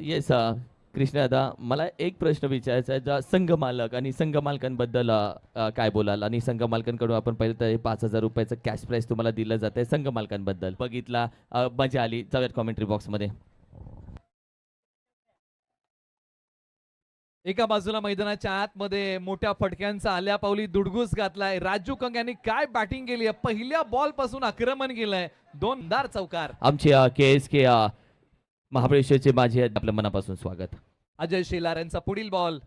Yes कृष्णदादा मला एक प्रश्न विचारायचा आहे ज्या संघ मालक आणि संघ मालकांबद्दल काय बोलाल? आणि संघ मालकांकडून आपण पहिलं तर पाच हजार रुपयाचं कॅश प्राईज तुम्हाला दिलं जात आहे संघ मालकांबद्दल. बघितला अ, मजा आली. जाऊयात कॉमेंट्री बॉक्समध्ये एका बाजूला मैदानाच्या आतमध्ये मोठ्या फटक्यांचा आल्या पावली दुडगूस घातलाय. राजू कंग यांनी काय बॅटिंग केली आहे? पहिल्या बॉलपासून आक्रमण केलंय. दोनदार चौकार. आमचे के एस के महाबळेश्वरचे माझे आपल्या मनापासून स्वागत. अजय शेलार यांचा पुढील बॉल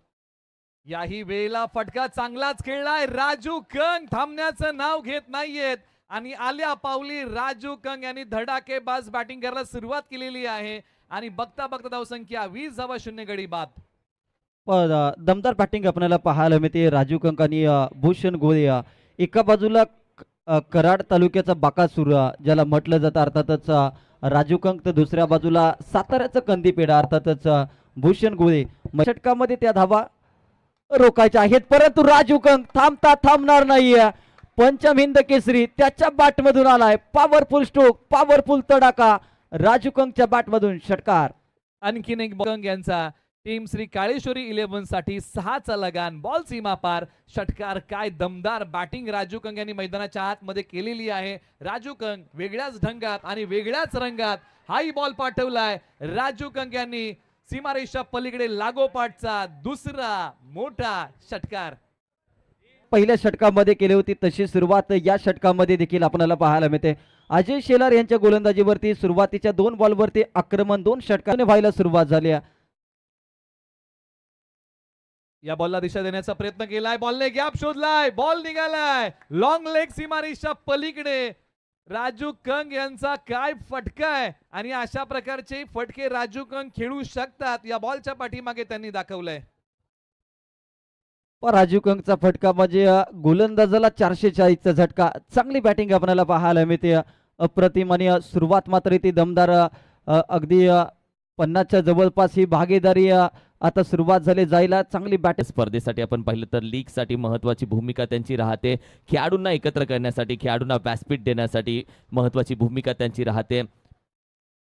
याही वेळेला फटका चांगलाच खेळलाय. राजू कंग थांबण्याचं नाव घेत नाहीयेत. आणि आल्या पावली राजू कंग यांनी धडाकेबाज बॅटिंग करायला सुरुवात केलेली आहे. आणि बघता बघता धावसंख्या वीस धावा शून्य गडी बाद. पण दमदार बॅटिंग आपल्याला पाहायला मिळते. राजू कंक आणि भूषण गोळे एका बाजूला कराड तालुक्याचा बाकासूर अ, ज्याला म्हटलं जातं. अर्थातच राजू कंक तर दुसऱ्या बाजूला साताऱ्याचं कंदीपेढा अर्थातच भूषण गोळे म- षटकामध्ये त्या धावा रोखायच्या आहेत. परंतु राजू कंक थांबता थांबणार नाहीये. पंचम हिंद केसरी त्याच्या बॅटमधून आलाय. पॉवरफुल स्ट्रोक पॉवरफुल तडाखा. राजू कंकच्या बॅटमधून षटकार. आणखीन एक बंग यांचा टीम श्री काळेश्वरी इलेव्हनसाठी सहाचा लगान बॉल सीमा पार. षटकार काय दमदार बॅटिंग राजू कंग यांनी मैदानाच्या आतमध्ये केलेली आहे. राजू कंग वेगळ्याच ढंगात आणि वेगळ्याच रंगात हाही बॉल पाठवलाय. राजू कंग यांनी सीमारेषा पलीकडे लागोपाठचा दुसरा मोठा षटकार. पहिल्या षटकामध्ये केली होती तशी सुरुवात या षटकामध्ये देखील आपल्याला पाहायला मिळते. अजय शेलार यांच्या गोलंदाजीवरती सुरुवातीच्या दोन बॉलवरती आक्रमण दोन षटकाने व्हायला सुरुवात झाली आहे. या बॉलला दिशा देण्याचा प्रयत्न केलाय. बॉलने गॅप शोधलाय. बॉल निघालाय. लॉंग लेग सीमारेषा पलीकडे. राजू कंग यांचा काय फटका आहे? आणि अशा प्रकारचे फटके राजू कंग खेळू शकतात. या बॉलच्या पाठीमागे त्यांनी दाखवलंय. पण कंगचा फटका म्हणजे गोलंदाजाला चारशे चाळीसचा झटका. चांगली बॅटिंग आपल्याला पाहायला मिळते. अप्रतिम आणि सुरुवात मात्र ती दमदार अगदी पन्नासच्या जवळपास ही भागीदारी आता सुरुवात झाली जायला चांगली बॅट. स्पर्धेसाठी आपण पाहिलं तर लीगसाठी महत्त्वाची भूमिका त्यांची राहते. खेळाडूंना एकत्र करण्यासाठी खेळाडूंना व्यासपीठ देण्यासाठी महत्त्वाची भूमिका त्यांची राहते.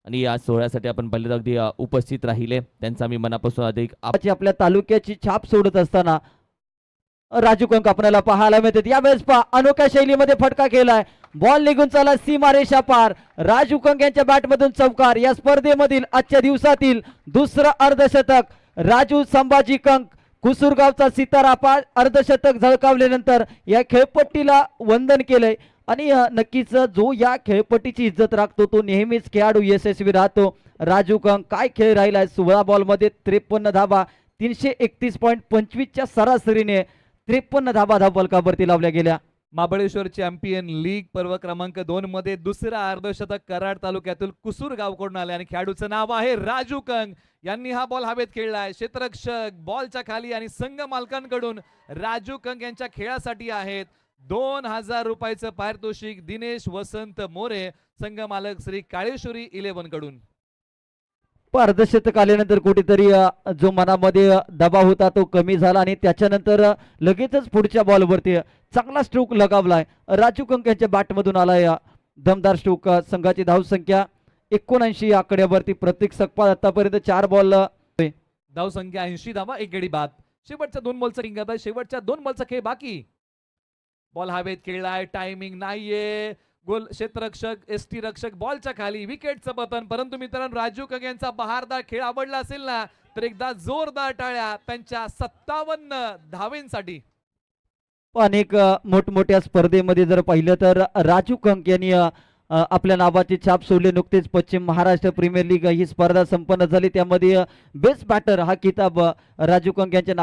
आणि या सोहळ्यासाठी आपण पाहिलं तर अगदी उपस्थित राहिले. त्यांचा मी मनापासून अधिक आपल्या तालुक्याची छाप सोडत असताना राजू कंक आपल्याला पाहायला मिळतात यावेळेस पहा अनोख्या शैलीमध्ये फटका केलाय. बॉल निघून चला सीमारेषा पार. राजू कंक यांच्या बॅटमधून चौकार. या स्पर्धेमधील आजच्या दिवसातील दुसरं अर्धशतक राजू संभाजी कंक कुसूरगावचा सितारा अर्धशतक झळकावल्यानंतर या खेळपट्टीला वंदन केलंय. आणि नक्कीच जो या खेळपट्टीची इज्जत राखतो तो नेहमीच खेळाडू यशस्वी राहतो. राजू कंक काय खेळ राहिलाय? सोळा बॉलमध्ये त्रेपन्न धाबा तीनशे एकतीस पॉईंट पंचवीसच्या सरासरीने त्रेपन्न धाबा धावफलकावरती लावल्या गेल्या. महाबळेश्वर चॅम्पियन लीग पर्व क्रमांक दोन मध्ये दुसरा अर्धशतक कराड तालुक्यातील कुसूर गावकडून आले आणि खेळाडूचं नाव आहे राजू कंग. यांनी हा बॉल हवेत खेळलाय. क्षेत्ररक्षक बॉलच्या खाली आणि संघ मालकांकडून राजू कंग यांच्या खेळासाठी आहेत. दोन हजार रुपयाचं पारितोषिक दिनेश वसंत मोरे संघ मालक श्री काळेश्वरी इलेव्हनकडून. अर्धशतक आल्यानंतर कुठेतरी जो मनामध्ये दबाव होता तो कमी झाला आणि त्याच्यानंतर लगेचच पुढच्या बॉलवरती चांगला स्ट्रोक लगावलाय. राजू कंक यांच्या बॅटमधून आलाय दमदार स्ट्रोक संघाची धावसंख्या एकोणऐंशी आकड्यावरती प्रत्येक सकपाळ आतापर्यंत चार बॉल धाव संख्या ऐंशी धावा एक गडी बाद. शेवटच्या दोन बॉलचा रिंगात शेवटच्या दोन बॉलचा खेळ बाकी. बॉल हवेत खेळलाय टायमिंग नाहीये. गोल क्षेत्ररक्षक एस टी रक्षक बॉलच्या खाली विकेटचं पतन परंतु मित्रांनो राजू कंग यांचा बहारदार खेळ आवडला असेल ना तर एकदा जोरदार टाळ्या त्यांच्या सत्तावन्न धावेंसाठी. अनेक मोठमोठ्या स्पर्धेमध्ये जर पाहिलं तर राजू कंक यांनी आपल्या नावाची छाप सोडली नुकतीच पश्चिम महाराष्ट्र प्रीमियर लीग ही स्पर्धा संपन्न झाली. त्यामध्ये बेस्ट बॅटर हा किताब राजू कंक यांच्या